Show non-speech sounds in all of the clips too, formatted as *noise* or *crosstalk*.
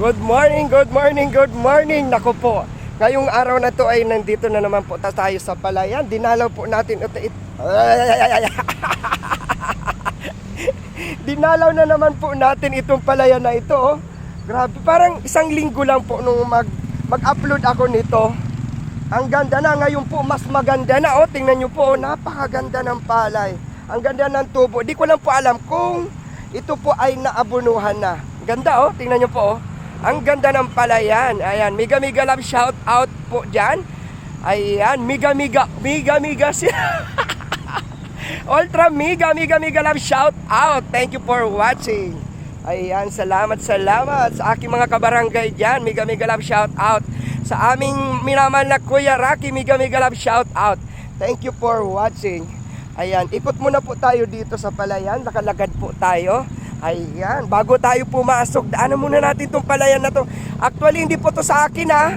Good morning, good morning, good morning. Nako po. Ngayong araw na to ay nandito na naman po ta- tayo sa palayan. Dinalaw po natin ito. it- *laughs* Dinalaw na naman po natin itong palayan na ito. oh. Grabe, parang isang linggo lang po nung mag, mag-upload ako nito. Ang ganda na, ngayon po mas maganda na. Oh, tingnan nyo po, oh, napakaganda ng palay. Ang ganda ng tubo. Di ko lang po alam kung ito po ay naabunuhan na. Ganda oh, tingnan nyo po oh. Ang ganda ng palayan. Ayan, miga miga love shout out po dyan. Ayan, *laughs* miga, miga miga siya. Ultra mega mega mega love shout out. Thank you for watching. Ayan, salamat salamat sa aking mga kabarangay dyan. Mega mega love shout out. Sa aming minamahal na Kuya Rocky, mega mega love shout out. Thank you for watching. Ayan, ikot muna po tayo dito sa palayan. Nakalagad po tayo. Ayan, bago tayo pumasok, daanan muna natin itong palayan na to. Actually, hindi po to sa akin ha.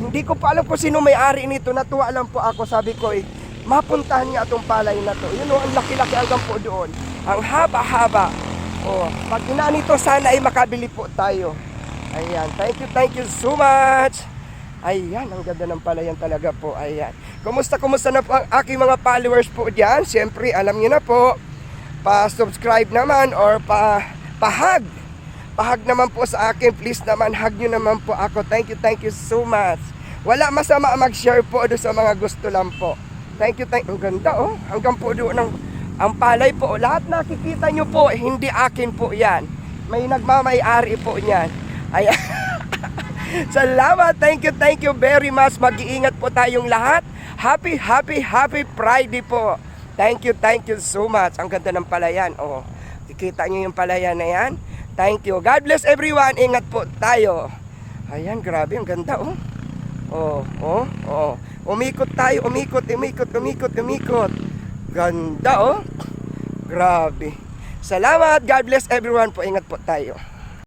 Hindi ko pa alam kung sino may-ari nito. Natuwa lang po ako. Sabi ko eh, mapuntahan nga itong palay na to. Yun o, ang laki-laki hanggang po doon. Ang haba-haba. Oh, pag ina nito, sana ay makabili po tayo. Ayan, thank you, thank you so much. Ayan, ang ganda ng palayan talaga po. Ayan. Kumusta, kumusta na po ang aking mga followers po dyan? Siyempre, alam niyo na po, pa-subscribe naman or pa pahag. Pahag naman po sa akin. Please naman, hug nyo naman po ako. Thank you, thank you so much. Wala masama mag-share po doon sa mga gusto lang po. Thank you, thank you. Ang ganda oh. Hanggang po doon ang, ang palay po. Lahat nakikita nyo po, hindi akin po yan. May nagmamay-ari po niyan. Ayan. *laughs* Salamat. Thank you, thank you very much. Mag-iingat po tayong lahat. Happy, happy, happy Friday po. Thank you, thank you so much. Ang ganda ng palayan. Oh, kikita niyo yung palayan na yan. Thank you. God bless everyone. Ingat po tayo. Ayan, grabe. Ang ganda, oh. Oh, oh, oh. Umikot tayo, umikot, umikot, umikot, umikot. Ganda, oh. Grabe. Salamat. God bless everyone po. Ingat po tayo.